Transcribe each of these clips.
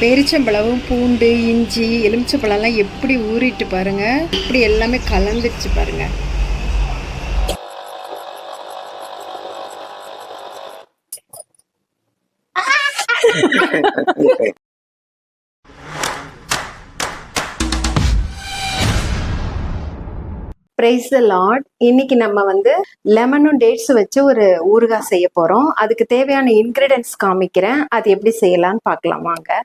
பேரிச்சம்பழமும் பூண்டு இஞ்சி எலுமிச்சம்பழம்லாம் எப்படி ஊறிட்டு பாருங்க. இப்படி எல்லாமே கலந்துச்சு பாருங்க. பிரைஸ் லாட் இன்னைக்கு நம்ம வந்து லெமனும் டேட்ஸ் வச்சு ஒரு ஊறுகாய் செய்ய போறோம். அதுக்கு தேவையான இன்கிரீடியன்ஸ் காமிக்கிறேன். அது எப்படி செய்யலாம்னு பார்க்கலாம் வாங்க.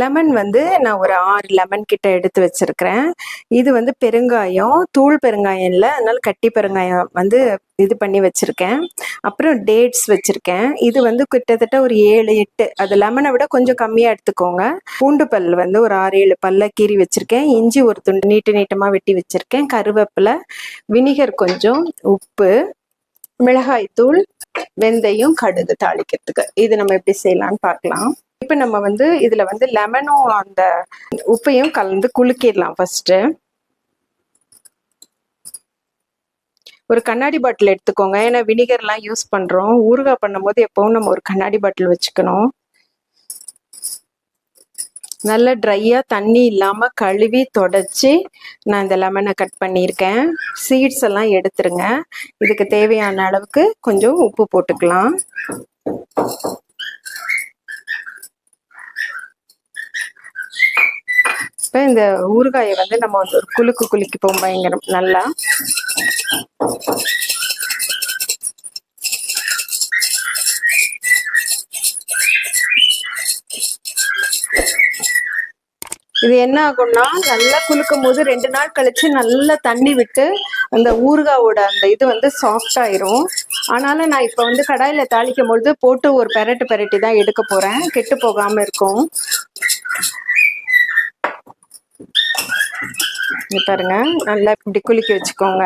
லெமன் வந்து நான் ஒரு ஆறு லெமன் கிட்ட எடுத்து வச்சிருக்கிறேன். இது வந்து பெருங்காயம் தூள் பெருங்காயம் இல்லை அதனால கட்டி பெருங்காயம் வந்து இது பண்ணி வச்சிருக்கேன். அப்புறம் டேட்ஸ் வச்சிருக்கேன். இது வந்து கிட்டத்தட்ட ஒரு ஏழு எட்டு. அது லெமனை விட கொஞ்சம் கம்மியாக எடுத்துக்கோங்க. பூண்டு பல் வந்து ஒரு ஆறு ஏழு பல்ல கீறி வச்சிருக்கேன். இஞ்சி ஒரு துண்டு நீட்டு நீட்டமாக வெட்டி வச்சிருக்கேன். கருவேப்பிலை வினிகர் கொஞ்சம் உப்பு மிளகாய்த்தூள் வெந்தயம் கடுகு தாளிக்கிறதுக்கு. இது நம்ம எப்படி செய்யலாம்னு பார்க்கலாம். இப்போ நம்ம வந்து இதில் வந்து லெமனும் அந்த உப்பையும் கலந்து குலுக்கிடலாம் ஃபஸ்ட்டு ஒரு கண்ணாடி பாட்டில் எடுத்துக்கோங்க. ஏன்னா வினிகர்லாம் யூஸ் பண்ணுறோம் ஊறுகாய் பண்ணும்போது எப்பவும் நம்ம ஒரு கண்ணாடி பாட்டில் வச்சுக்கணும். நல்லா ட்ரையாக தண்ணி இல்லாமல் கழுவி தொடச்சி நான் இந்த லெமனை கட் பண்ணியிருக்கேன். சீட்ஸ் எல்லாம் எடுத்துருங்க. இதுக்கு தேவையான அளவுக்கு கொஞ்சம் உப்பு போட்டுக்கலாம். இப்போ இந்த ஊறுகாயை வந்து நம்ம வந்து ஒரு குலுக்கு குலுக்கிப்போம் பயங்கரம் நல்லா. இது என்ன ஆகும்னா நல்லா குலுக்கும் போது ரெண்டு நாள் கழிச்சு நல்லா தண்ணி விட்டு அந்த ஊறுகாவோட அந்த இது வந்து சாஃப்ட் ஆயிரும். ஆனாலும் நான் இப்போ வந்து கடாயில தாளிக்கும் பொழுது போட்டு ஒரு பெரட்டு பெரட்டி தான் எடுக்க போறேன். கெட்டு போகாம இருக்கும். இங்கே பாருங்க. நல்லா இப்படி குலுக்கி வச்சுக்கோங்க.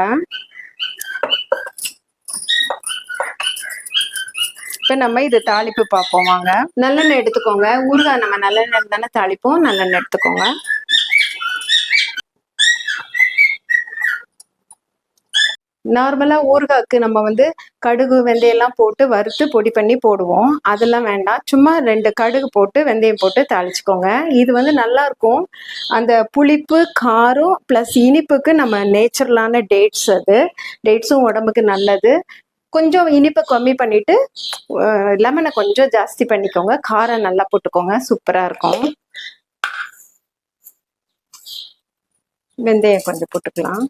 இப்போ நம்ம இது தாளிப்பு பார்ப்போம் வாங்க. நல்லெண்ணெய் எடுத்துக்கோங்க. ஊறுகாய் நம்ம நல்லெண்ணெய் தானே தாளிப்போம். நல்லெண்ணெய் எடுத்துக்கோங்க. நார்மலா ஊறுகாய்க்கு நம்ம வந்து கடுகு வெந்தயம்லாம் போட்டு வறுத்து பொடி பண்ணி போடுவோம். அதெல்லாம் வேண்டாம். சும்மா ரெண்டு கடுகு போட்டு வெந்தயம் போட்டு தாளிச்சுக்கோங்க. இது வந்து நல்லா இருக்கும் அந்த புளிப்பு காரம் ப்ளஸ் இனிப்புக்கு நம்ம நேச்சுரலான டேட்ஸ் அது. டேட்ஸும் உடம்புக்கு நல்லது. கொஞ்சம் இனிப்பை கம்மி பண்ணிட்டு லெமனை கொஞ்சம் ஜாஸ்தி பண்ணிக்கோங்க. காரம் நல்லா போட்டுக்கோங்க. சூப்பராக இருக்கும். வெந்தயம் கொஞ்சம் போட்டுக்கலாம்.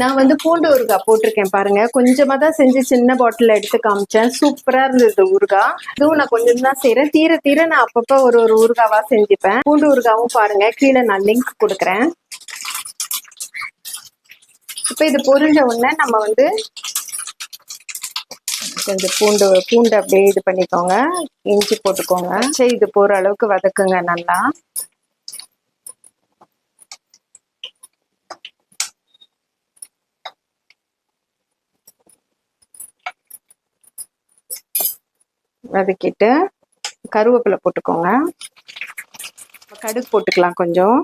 நான் வந்து பூண்டு ஊறுகாய் போட்டிருக்கேன் பாருங்க. கொஞ்சமா தான் செஞ்சு சின்ன பாட்டில் எடுத்து காமிச்சேன். சூப்பரா இருந்தது ஊறுகாய். இதுவும் நான் கொஞ்சம் தான் செய்யறேன் தீர தீர நான் அப்பப்போ ஒரு ஒரு ஊறுகாவா செஞ்சுப்பேன். பூண்டு ஊறுகாவும் பாருங்க. கீழே நான் லிங்க் கொடுக்குறேன். இப்போ இது பொரிஞ்ச உடனே நம்ம வந்து கொஞ்சம் பூண்டு பூண்டு அப்படியே இது பண்ணிக்கோங்க. இஞ்சி போட்டுக்கோங்க. சரி இது போற அளவுக்கு வதக்குங்க நல்லா. வதக்கிட்டு கருவேப்பிலை போட்டுக்கோங்க. கடுகு போட்டுக்கலாம் கொஞ்சம்.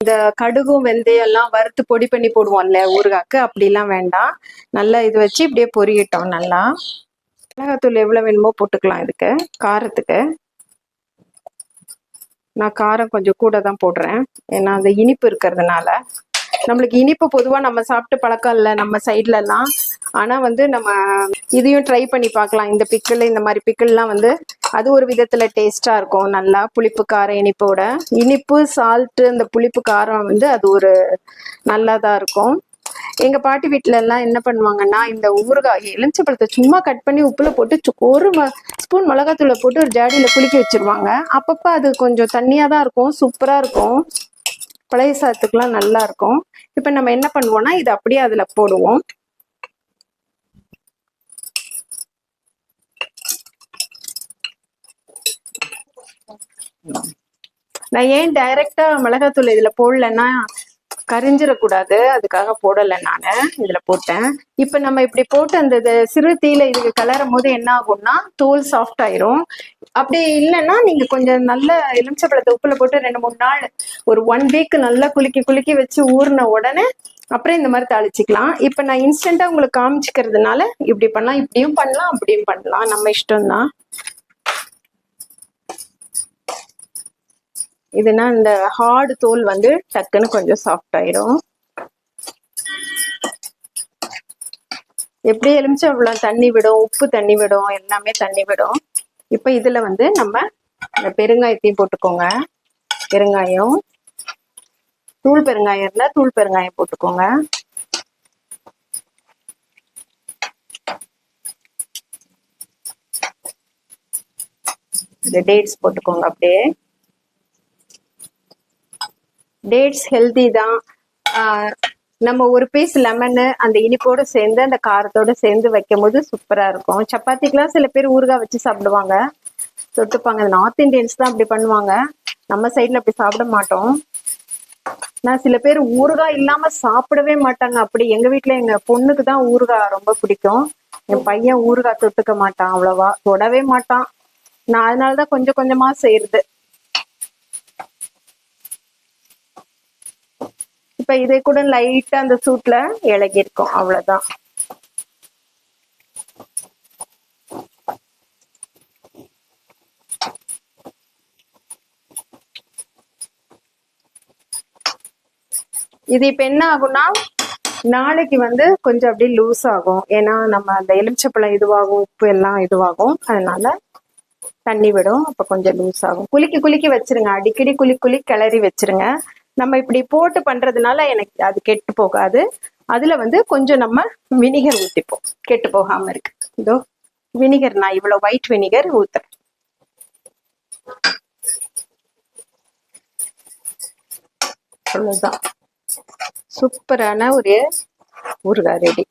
இந்த கடுகும் வெந்தயம் எல்லாம் வறுத்து பொடி பண்ணி போடுவோம்ல ஊறுகாய்க்கு அப்படிலாம் வேண்டாம். நல்லா இது வச்சு இப்படியே பொரியட்டோம் நல்லா. மிளகாத்தூள் எவ்வளோ வேணுமோ போட்டுக்கலாம் இதுக்கு காரத்துக்கு. நான் காரம் கொஞ்சம் கூட தான் போடுறேன். ஏன்னா அந்த இனிப்பு இருக்கிறதுனால. நம்மளுக்கு இனிப்பு பொதுவாக நம்ம சாப்பிட்டு பழக்கம் இல்லை நம்ம சைட்லலாம் ஆனால் வந்து நம்ம இதையும் ட்ரை பண்ணி பார்க்கலாம். இந்த பிக்கிள் இந்த மாதிரி பிக்கிள்லாம் வந்து அது ஒரு விதத்தில் டேஸ்ட்டாக இருக்கும். நல்லா புளிப்பு காரம் இனிப்போட. இனிப்பு சால்ட்டு அந்த புளிப்பு காரம் வந்து அது ஒரு நல்லாதான் இருக்கும். எங்க பாட்டி வீட்ல எல்லாம் என்ன பண்ணுவாங்கன்னா இந்த ஊறுகாய் எலுமிச்சப்பழத்தை சும்மா கட் பண்ணி உப்புல போட்டு சு- ஒரு ஸ்பூன் மிளகாத்தூளை போட்டு ஒரு ஜாடியில குளிக்க வச்சிருவாங்க. அப்பப்ப அது கொஞ்சம் தண்ணியா தான் இருக்கும் சூப்பரா இருக்கும். பழைய சாதத்துக்குலாம் நல்லா இருக்கும். இப்ப நம்ம என்ன பண்ணுவோம்னா இதை அப்படியே அதுல போடுவோம். நான் ஏன் டைரக்டா மிளகாத்தூள் இதுல போடலன்னா கரிஞ்சிடக்கூடாது அதுக்காக போடலை நான். இதுல போட்டேன். இப்ப நம்ம இப்படி போட்டு அந்த சிறு தீயில இதுக்கு கலரும் போது என்ன ஆகும்னா தோல் சாஃப்ட் ஆயிரும். அப்படி இல்லைன்னா நீங்க கொஞ்சம் நல்ல எலுமிச்சப்பழத்தை உப்புல போட்டு ரெண்டு மூணு நாள் ஒரு ஒன் வீக் நல்லா குலுக்கி குலுக்கி வச்சு ஊறின உடனே அப்புறம் இந்த மாதிரி தாளிச்சிக்கலாம். இப்போ நான் இன்ஸ்டண்ட்டாக உங்களுக்கு காமிச்சிக்கிறதுனால இப்படி பண்ணலாம் இப்படியும் பண்ணலாம் அப்படியும் பண்ணலாம். நம்ம இஷ்டம்தான். இதுனா இந்த ஹார்டு தோல் வந்து டக்குன்னு கொஞ்சம் சாஃப்ட் ஆயிரும். எப்படி எலுமிச்சம்பழம் தண்ணி விடும் உப்பு தண்ணி விடும் எல்லாமே தண்ணி விடும். இப்போ இதில் வந்து நம்ம இந்த பெருங்காயத்தையும் போட்டுக்கோங்க. பெருங்காயம். தூள் பெருங்காயம் இருந்தால் தூள் பெருங்காயம் போட்டுக்கோங்க. டேட்ஸ் போட்டுக்கோங்க அப்படியே. டேட்ஸ் ஹெல்தி தான். நம்ம ஒரு பீஸ் லெமனு அந்த இனிப்போட சேர்ந்து அந்த காரத்தோட சேர்ந்து வைக்கும் போது சூப்பரா இருக்கும். சப்பாத்திக்கெல்லாம் சில பேர் ஊறுகாய் வச்சு சாப்பிடுவாங்க. தொட்டுப்பாங்க. நார்த் இந்தியன்ஸ் தான் அப்படி பண்ணுவாங்க. நம்ம சைட்ல அப்படி சாப்பிட மாட்டோம். நான் சில பேர் ஊறுகாய் இல்லாம சாப்பிடவே மாட்டாங்க. அப்படி எங்க வீட்டுல எங்க பொண்ணுக்கு தான் ஊறுகாய் ரொம்ப பிடிக்கும். என் பையன் ஊறுகாய் தொட்டுக்க மாட்டான் அவ்வளவா. தொடவே மாட்டான். நான் அதனாலதான் கொஞ்சம் கொஞ்சமா செய்யறது இப்ப இதை கூட லைட்டா அந்த சூட்ல இலகி இருக்கும் அவ்வளவுதான். இது இப்ப என்ன ஆகும்னா நாளைக்கு வந்து கொஞ்சம் அப்படியே லூஸ் ஆகும். ஏன்னா நம்ம அந்த எலுமிச்சப்பழம் இதுவாகும் உப்பு எல்லாம் இதுவாகும். அதனால தண்ணி விடும். அப்ப கொஞ்சம் லூஸ் ஆகும். குலுக்கி குலுக்கி வச்சிருங்க. அடிக்கடி குலி குலி கிளறி வச்சிருங்க. நம்ம இப்படி போட்டு பண்றதுனால எனக்கு அது கெட்டு போகாது. அதுல வந்து கொஞ்சம் நம்ம வினிகர் ஊத்திப்போம். கெட்டு போகாம இருக்கு. இதோ வினிகர் நான் இவ்வளவு ஒயிட் வினிகர் ஊத்துறேன். அவ்வளவுதான். சூப்பரான ஒரு ஊறுகாய் ரெடி.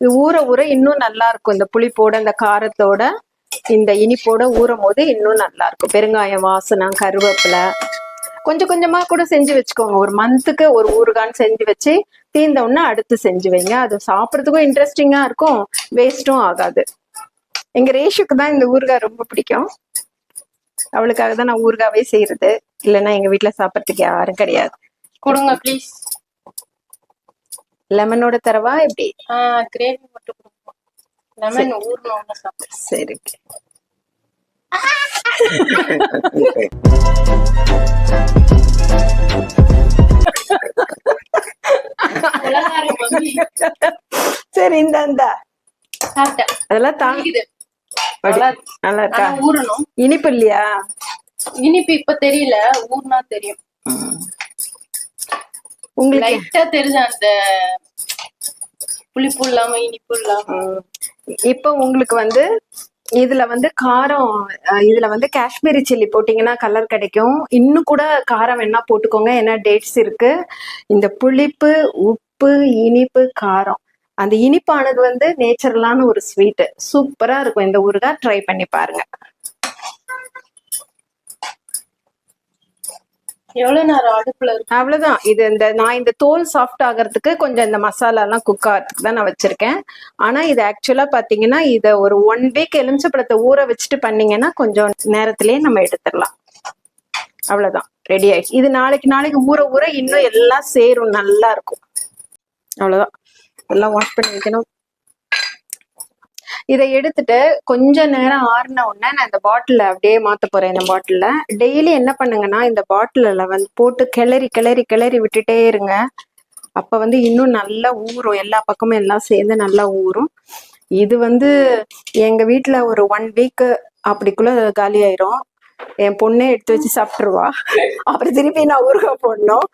இது ஊற ஊற இன்னும் நல்லா இருக்கும். இந்த புளிப்போட இந்த காரத்தோட இந்த இனிப்போட ஊறும் போது இன்னும் நல்லா இருக்கும். பெருங்காயம் வாசனம் கருவேப்பிலை கொஞ்சம் கொஞ்சமா கூட செஞ்சு வச்சுக்கோங்க. ஒரு மந்த்துக்கு ஒரு ஊறுகான்னு செஞ்சு வச்சு தீர்ந்த உடனே அடுத்து செஞ்சு வைங்க. அது சாப்பிட்றதுக்கும் இன்ட்ரெஸ்டிங்கா இருக்கும். வேஸ்ட்டும் ஆகாது. எங்க ரேஷுக்கு தான் இந்த ஊறுகாய் ரொம்ப பிடிக்கும். அவளுக்காக தான் நான் ஊறுகாவே செய்யறது. இல்லைன்னா எங்க வீட்ல சாப்பிட்றதுக்கு யாரும் கிடையாது. கொடுங்க ப்ளீஸ் லெமனோட தரவா எப்படி? கிரேவி மட்டும் சரி. சரி இந்த இந்த. அதெல்லாம் தாங்க தாங்கிது நல்லா இருக்கா? இனிப்பு இல்லையா? இனிப்பு இப்ப தெரியல. ஊர்னா தெரியும். உங்களுக்கு லைட்டா தெரியுது அந்த புளிப்பு இல்லாம இனிப்பு இல்லாம. இப்போ உங்களுக்கு வந்து இதுல வந்து காரம் இதுல வந்து காஷ்மீரி சில்லி போட்டீங்கன்னா கலர் கிடைக்கும். இன்னும் கூட காரம் வேணா போட்டுக்கோங்க ஏன்னா டேட்ஸ் இருக்கு. இந்த புளிப்பு உப்பு இனிப்பு காரம். அந்த இனிப்பானது வந்து நேச்சுரலான ஒரு ஸ்வீட் சூப்பரா இருக்கும். இந்த ஊறுகாய் ட்ரை பண்ணி பாருங்க. எவ்வளவு நேரம் அடுப்புல இருக்கு? அவ்வளவுதான். இது இந்த நான் இந்த தோல் சாஃப்ட் ஆகிறதுக்கு கொஞ்சம் இந்த மசாலா எல்லாம் குக் ஆகிறதுக்கு தான் நான் வச்சிருக்கேன். ஆனா இது ஆக்சுவலா பாத்தீங்கன்னா இதை ஒரு ஒன் வீக் எலுமிச்சப்பழத்தை ஊற வச்சுட்டு பண்ணீங்கன்னா கொஞ்சம் நேரத்திலேயே நம்ம எடுத்துடலாம். அவ்வளவுதான். ரெடி ஆயிடுச்சு. இது நாளைக்கு நாளைக்கு ஊற ஊற இன்னும் எல்லாம் சேரும். நல்லா இருக்கும். அவ்வளவுதான். எல்லாம் வாஷ் பண்ணி வைக்கணும். இதை எடுத்துட்டு கொஞ்ச நேரம் ஆறுன உடனே நான் இந்த பாட்டில அப்படியே மாத்த போறேன் இந்த பாட்டில டெய்லி என்ன பண்ணுங்கன்னா இந்த பாட்டில வந்து போட்டு கிளறி கிளறி கிளறி விட்டுட்டே இருங்க. அப்ப வந்து இன்னும் நல்லா ஊறும். எல்லா பக்கமும் எல்லாம் சேர்ந்து நல்லா ஊறும். இது வந்து எங்க வீட்டுல ஒரு ஒன் வீக் அப்படிக்குள்ள காலி ஆயிரும். என் பொண்ணே எடுத்து வச்சு சாப்பிட்டுருவா. அப்புறம் திருப்பி நான் ஊறுகாய் போடணும்.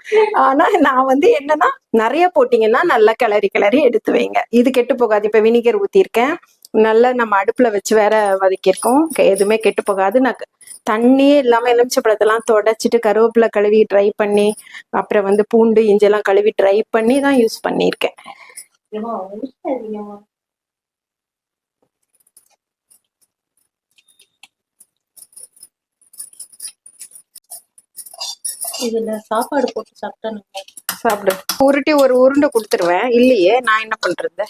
ஆனா நான் வந்து என்னன்னா நிறைய போட்டீங்கன்னா நல்லா கிளறி கிளறி எடுத்து வைங்க. இது கெட்டு போகாது. இப்ப வினிகர் ஊத்திருக்கேன் நல்லா நம்ம அடுப்புல வச்சு வேற வதக்கியிருக்கோம். எதுவுமே கெட்டு போகாது. நான் தண்ணியே இல்லாம எலுமிச்சப்பழத்தெல்லாம் தொடச்சிட்டு கருவேப்பிலை கழுவி ட்ரை பண்ணி அப்புறம் வந்து பூண்டு இஞ்செல்லாம் கழுவி ட்ரை பண்ணி தான் யூஸ் பண்ணியிருக்கேன். ஊசாதீங்கம்மா. இதுல சாப்பாடு போட்டு சாப்பிட்டா. சாப்பிடு. உருட்டி ஒரு உருண்டை கொடுத்துருவேன். இல்லையே நான் என்ன பண்றது?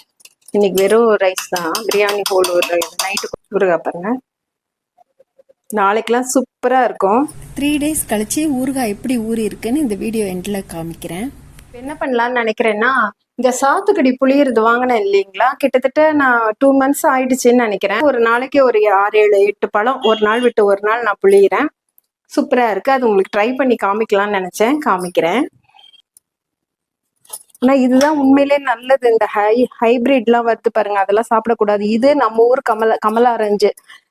இன்னைக்கு வெறும் ரைஸ் தான். பிரியாணி ஹோல் ஒரு நைட்டு ஊறுகாய் பாருங்க. நாளைக்கெல்லாம் சூப்பரா இருக்கும். த்ரீ டேஸ் கழிச்சு ஊறுகாய் எப்படி ஊறி இருக்குன்னு இந்த வீடியோ எண்டில் காமிக்கிறேன். என்ன பண்ணலாம்னு நினைக்கிறேன்னா இந்த சாத்துக்குடி புளியறது வாங்கினேன் இல்லைங்களா? கிட்டத்தட்ட நான் டூ மந்த்ஸ் ஆயிடுச்சுன்னு நினைக்கிறேன். ஒரு நாளைக்கு ஒரு ஆறு ஏழு எட்டு பழம். ஒரு நாள் விட்டு ஒரு நாள் நான் புளியிறேன். சூப்பரா இருக்கு. அது உங்களுக்கு ட்ரை பண்ணி காமிக்கலாம்னு நினைச்சேன். காமிக்கிறேன். ஆனா இதுதான் உண்மையிலே நல்லது. இந்த ஹை ஹைபிரிட்லாம் வருது பாருங்க. அதெல்லாம் சாப்பிடக்கூடாது. இது நம்ம ஊர் கமல கமலா ஆரஞ்சு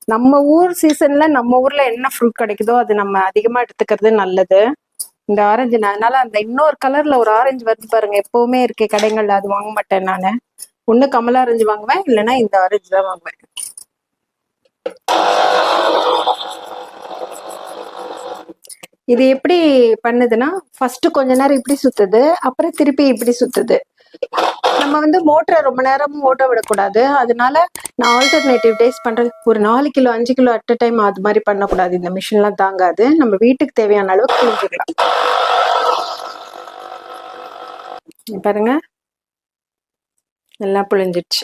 நம்ம ஊர் சீசன்ல நம்ம ஊர்ல என்ன ஃப்ரூட் கிடைக்குதோ அது நம்ம அதிகமா எடுத்துக்கிறது நல்லது. இந்த ஆரஞ்சு அதனால அந்த இன்னொரு கலர்ல ஒரு ஆரஞ்சு வருது பாருங்க. எப்பவுமே இருக்கே கடைகள்ல அது வாங்க மாட்டேன் நானு. ஒண்ணு கமலா ஆரஞ்சு வாங்குவேன் இல்லைன்னா இந்த ஆரஞ்சு தான் வாங்குவேன். இது எப்படி பண்ணுதுன்னா ஃபர்ஸ்ட் கொஞ்ச நேரம் இப்படி சுத்துது அப்புறம் திருப்பி இப்படி சுத்துது. நம்ம வந்து மோட்டரை ரொம்ப நேரம் ஓட்ட விடக்கூடாது. அதனால நான் ஆல்டர்னேட்டிவ் டேஸ் பண்றது ஒரு நாலு கிலோ அஞ்சு கிலோ அட் டைம் அது மாதிரி பண்ணக்கூடாது. இந்த மிஷின்லாம் தாங்காது. நம்ம வீட்டுக்கு தேவையான அளவுக்கு புரிஞ்சுக்கலாம் பாருங்க. நல்லா புழிஞ்சிடுச்சு.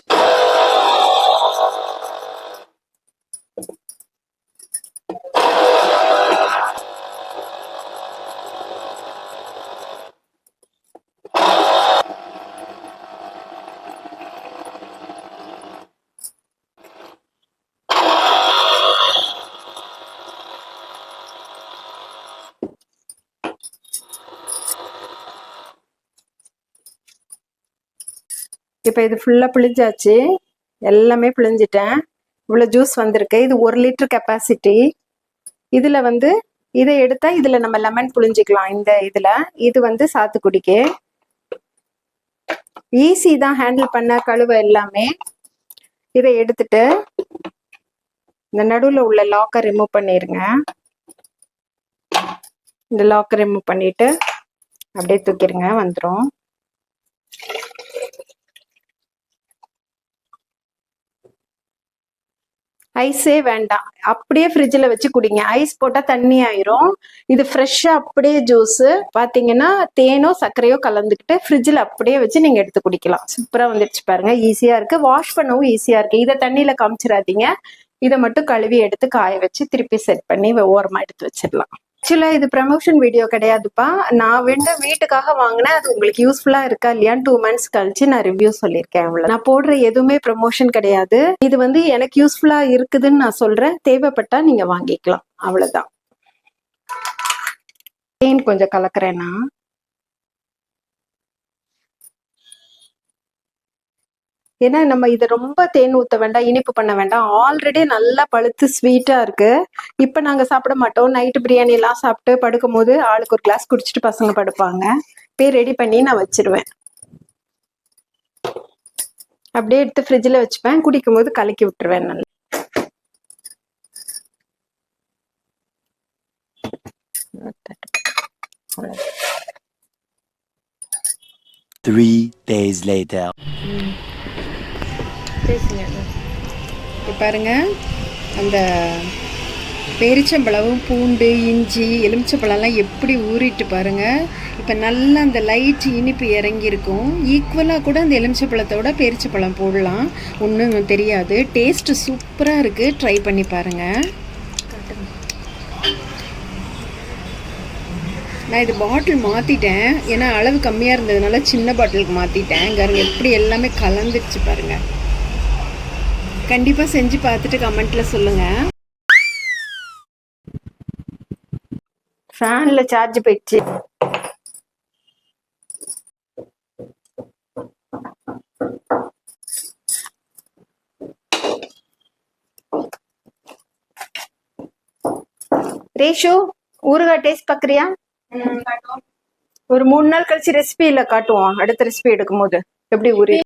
இப்போ இது ஃபுல்லாக பிழிஞ்சாச்சு. எல்லாமே பிழிஞ்சிட்டேன். இவ்வளோ ஜூஸ் வந்திருக்கு. இது ஒரு லிட்டர் கெப்பாசிட்டி இதில் வந்து இதை எடுத்தால் இதில் நம்ம லெமன் புழிஞ்சிக்கலாம். இந்த இதில் இது வந்து சாத்துக்குடிக்கு. ஈஸி தான் ஹேண்டில் பண்ண கழுவ எல்லாமே. இதை எடுத்துட்டு இந்த நடுவில் உள்ள லாக்கை ரிமூவ் பண்ணிடுங்க இந்த லாக்கை ரிமூவ் பண்ணிட்டு அப்படியே தூக்கிடுங்க வந்துடும் ஐஸே வேண்டாம். அப்படியே ஃப்ரிட்ஜில் வச்சு குடிங்க. ஐஸ் போட்டால் தண்ணி ஆயிரும். இது ஃப்ரெஷ்ஷாக அப்படியே ஜூஸு பார்த்தீங்கன்னா தேனோ சர்க்கரையோ கலந்துக்கிட்டு ஃப்ரிட்ஜில் அப்படியே வச்சு நீங்கள் எடுத்து குடிக்கலாம். சூப்பராக வந்துடுச்சு பாருங்க. ஈஸியாக இருக்குது வாஷ் பண்ணவும் ஈஸியாக இருக்குது இதை தண்ணியில் காமிச்சிடாதீங்க. இதை மட்டும் கழுவி எடுத்து காய வச்சு திருப்பி செட் பண்ணி ஓரமாக எடுத்து வச்சிடலாம். ஆக்சுவலா இது ப்ரமோஷன் வீடியோ கிடையாதுப்பா. நான் வந்து வீட்டுக்காக வாங்கினேன். அது உங்களுக்கு யூஸ்ஃபுல்லா இருக்கா இல்லையான்னு டூ மந்த்ஸ் கழிச்சு நான் ரிவ்யூ சொல்லியிருக்கேன் அவ்வளவு நான் போடுற எதுவுமே ப்ரமோஷன் கிடையாது. இது வந்து எனக்கு யூஸ்ஃபுல்லா இருக்குதுன்னு நான் சொல்றேன். தேவைப்பட்டா நீங்க வாங்கிக்கலாம். அவ்வளவுதான். ஏன் கொஞ்சம் கலக்குறேன்னா ஏன்னா நம்ம இதை ரொம்ப தேன் ஊற்ற வேண்டாம் இனிப்பு பண்ண வேண்டாம். ஆல்ரெடி நல்லா பழுத்து ஸ்வீட்டா இருக்கு. இப்போ நாங்க சாப்பிட மாட்டோம். நைட்டு பிரியாணி எல்லாம் சாப்பிட்டு படுக்கும் போது ஆளுக்கு ஒரு கிளாஸ் குடிச்சிட்டு பசங்க படுப்பாங்க. போய் ரெடி பண்ணி நான் வச்சிருவேன். அப்படியே எடுத்து ஃப்ரிட்ஜில் வச்சுப்பேன். குடிக்கும் போது கலக்கி விட்டுருவேன் நல்லா. Three days later. பாருங்கள் பாருங்க. அந்த பேரிச்சம்பழமும் பூண்டு இஞ்சி எலுமிச்சம்பழம்லாம் எப்படி ஊறிட்டு பாருங்கள் இப்போ நல்லா அந்த லைட் இனிப்பு இறங்கியிருக்கும். ஈக்குவலாக கூட அந்த எலுமிச்சம்பழத்தோட பேரிச்சம்பழம் போடலாம். ஒன்றும் தெரியாது. டேஸ்ட்டு சூப்பராக இருக்குது ட்ரை பண்ணி பாருங்கள் நான் இது பாட்டில் மாற்றிட்டேன் ஏன்னா அளவு கம்மியாக இருந்ததுனால சின்ன பாட்டிலுக்கு மாற்றிட்டேன் இங்கே எப்படி எல்லாமே கலந்துருச்சு பாருங்கள் கண்டிப்பாக செஞ்சு பார்த்துட்டு கமெண்ட்டில் சொல்லுங்கள் ஃபேனில் சார்ஜ் போயிடுச்சு. ரேஷு ஊறுகாய் டேஸ்ட் பார்க்குறியா ஒரு மூணு நாள் கழிச்சு ரெசிபி இல்லை காட்டுவோம். அடுத்த ரெசிபி எடுக்கும் போது எப்படி ஊறி